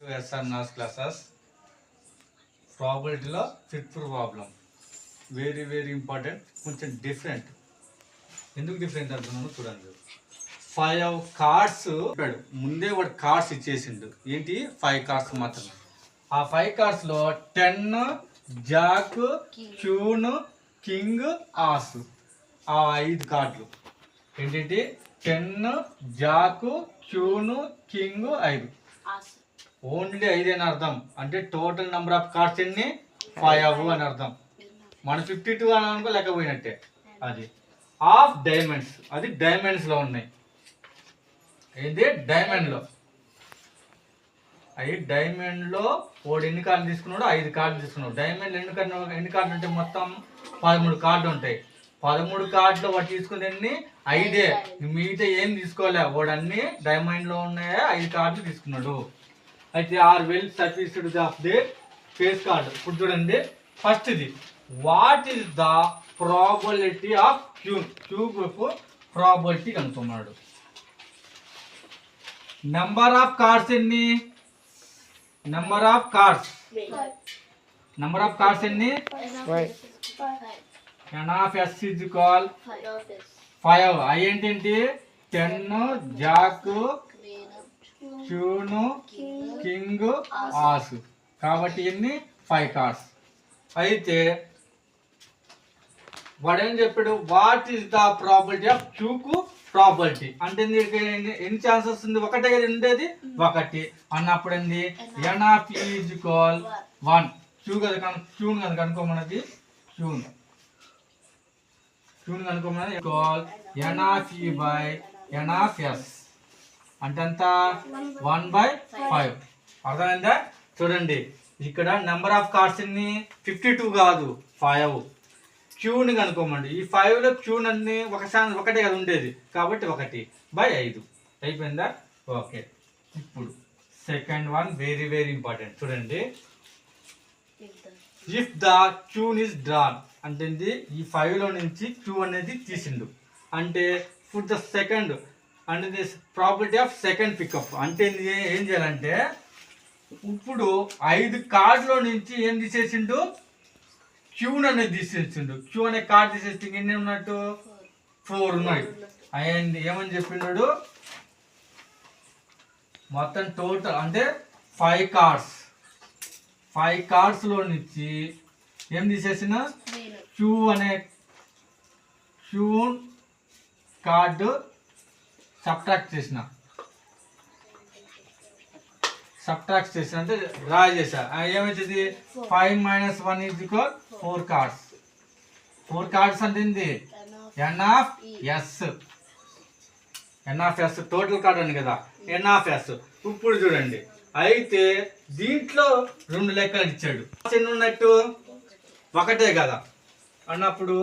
SR నాస్ classes ప్రాబిలిటీలో fifth problem very very important కొంచెం different ఎందుకు డిఫరెంట్ అంటున్నాను చూడండి. ఫైవ్ కార్డ్స్ చెప్పాడు. ముందే వాడు కార్డ్స్ ఇచ్చేసిండు. ఏంటి? ఫైవ్ కార్డ్స్ మాత్రమే. ఆ five కార్డ్స్లో ten jack queen king ace ఆ ఐదు కార్డులు ఏంటంటే? టెన్ జాక్ క్యూన్ కింగ్ ఐదు. ఓన్లీ ఐదు అని అర్థం. అంటే టోటల్ నెంబర్ ఆఫ్ కార్డ్స్ ఎన్ని? ఫైవ్ అని అర్థం. మన ఫిఫ్టీ టూ అని అనుకో లేకపోయినట్టే అది. Half diamonds. అది డైమండ్స్లో ఉన్నాయి. ఏంది? డైమండ్లో. అవి డైమండ్లో వాడు ఎన్ని కార్డులు తీసుకున్నాడు ఐదు కార్డులు తీసుకున్నాడు. డైమండ్ ఎన్ని కార్డు ఎన్ని కార్డులు ఉంటాయి మొత్తం? పదమూడు కార్డులు ఉంటాయి. పదమూడు కార్డులు వాడు తీసుకున్నీ ఐదే. మిగతా ఏం తీసుకోలే. వాడు అన్ని ఉన్నాయా? ఐదు కార్డులు తీసుకున్నాడు. అయితే are well serviced of the face card. ఇప్పుడు చూడండి. ఫస్ట్ ఇది. What is the probability of Q cube probability కనుక్కున్నాడు. Number of cards ఎన్ని? Number of cards number of cards ఎన్ని? N of S is call five I ఏంటంటే ten jack క్యూను king ace. కాబట్టి ఎన్ని five cards అయితే వాడు ఏం చెప్పాడు what is the probability of క్యూకు probability అంటే ఎన్ని ఎన్ని ఛాన్సెస్ ఉంది ఒకటే కదా ఉండేది? ఒకటి. అన్నప్పుడు ఏంది? N of is call one Q కదా కను క్యూన్ కదా కనుక్కోమన్నది? Queen queen కనుక్కోమన్నది? Call N of E by N of S అంటే ఎంత వన్ బై ఫైవ్ అర్థమైందా? చూడండి. ఇక్కడ నెంబర్ ఆఫ్ కార్డ్స్ని ఫిఫ్టీ టూ కాదు ఫైవ్ క్యూని కనుక్కోమండి. ఈ ఫైవ్లో క్యూన్ అన్ని ఒకసారి ఒకటే కదా ఉండేది. కాబట్టి ఒకటి. బై ఐదు. అయిపోయిందా? ఓకే ఇప్పుడు second one very very important చూడండి. If the queen is drawn అంటే ఈ ఫైవ్లో నుంచి క్యూ అనేది తీసిండు. అంటే ఫుడ్ ద సెకండ్ అంటే this probability of second pick up అంటే? ఏం చేయాలంటే ఇప్పుడు ఐదు కార్డులో నుంచి ఏం తీసేసిండు? క్యూన్ అనేది తీసేసిండు. క్యూ అనే కార్డు తీసేస్తే ఎన్ని ఉన్నట్టు? ఫోర్ ఉన్నాయి. అయ్యింది. ఏమని చెప్పిండు మొత్తం టోటల్ అంటే ఫైవ్ కార్డ్స్ ఫైవ్ కార్డ్స్లో నుంచి ఏం తీసేసిన? క్యూ అనే క్యూ కార్డు సబ్ట్రాక్ట్ చేసిన. సబ్ట్రాక్ట్ చేసిన అంటే డ్రా చేసా ఆ, ఏమవుతుంది five minus one is equal four cards four cards అంటే N of S N of S total card అని కదా. ఎన్ ఆఫ్ ఎస్ ఇప్పుడు చూడండి. అయితే దీంట్లో రెండు లెక్కలు ఇచ్చాడు. ఎన్ని ఉన్నట్టు? ఒకటే కదా. అన్నప్పుడు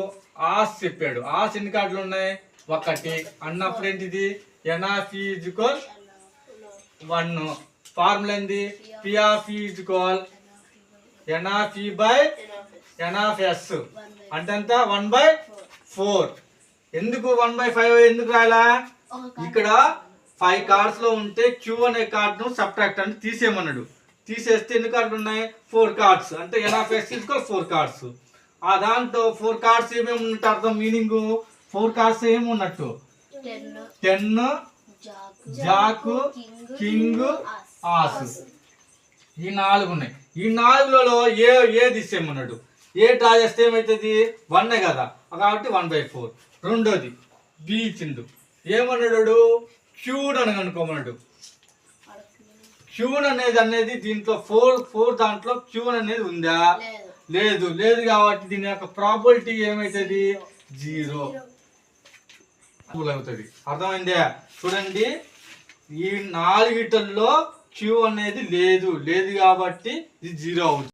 ఆస్ చెప్పాడు. ఆస్ ఎన్ని కార్డులు ఉన్నాయి? ఒకటి. అన్నప్పుడు ఏంటిది? N of one. ఫార్ములా ఏంది? P of is equal E by N of S. అంటే ఎంత? One by four. ఎందుకు వన్ బై ఫైవ్ ఎందుకు రాయాలా? ఇక్కడ ఫైవ్ కార్డ్స్లో ఉంటే క్యూ అనే కార్డ్ను సబ్ట్రాక్ట్ అంటే తీసేయమన్నాడు. తీసేస్తే ఎన్ని కార్డులు ఉన్నాయి? Four cards. అంటే ఎన్ ఆఫ్ తీసుకోవాలి ఫోర్ కార్డ్స్. ఆ దాంట్లో ఫోర్ కార్డ్స్ ఏమేమి ఉన్నట్టు అర్థం? మీనింగ్? ఫోర్ కార్డ్స్ ఏమి ఉన్నట్టు? Ten jack king ace. ఈ నాలుగు ఉన్నాయి. ఈ నాలుగులలో ఏ ఏ తీసేయమన్నాడు ఏ డ్రా చేస్తే ఏమవుతుంది వన్ కదా. కాబట్టి వన్ బై ఫోర్. రెండోది బి ఇచ్చిండు ఏమన్నాడు? క్యూడ్ అని అనుకోమన్నాడు. క్యూన్ అనేది అనేది దీంట్లో ఫోర్ ఫోర్ దాంట్లో క్యూన్ అనేది ఉందా? లేదు. లేదు. కాబట్టి దీని యొక్క ప్రాబిలిటీ ఏమవుతుంది జీరో అవుతుంది. అర్థమైందే? చూడండి. ఈ నాలుగిటల్లో క్యూ అనేది లేదు. లేదు కాబట్టి ఇది జీరో అవుతుంది.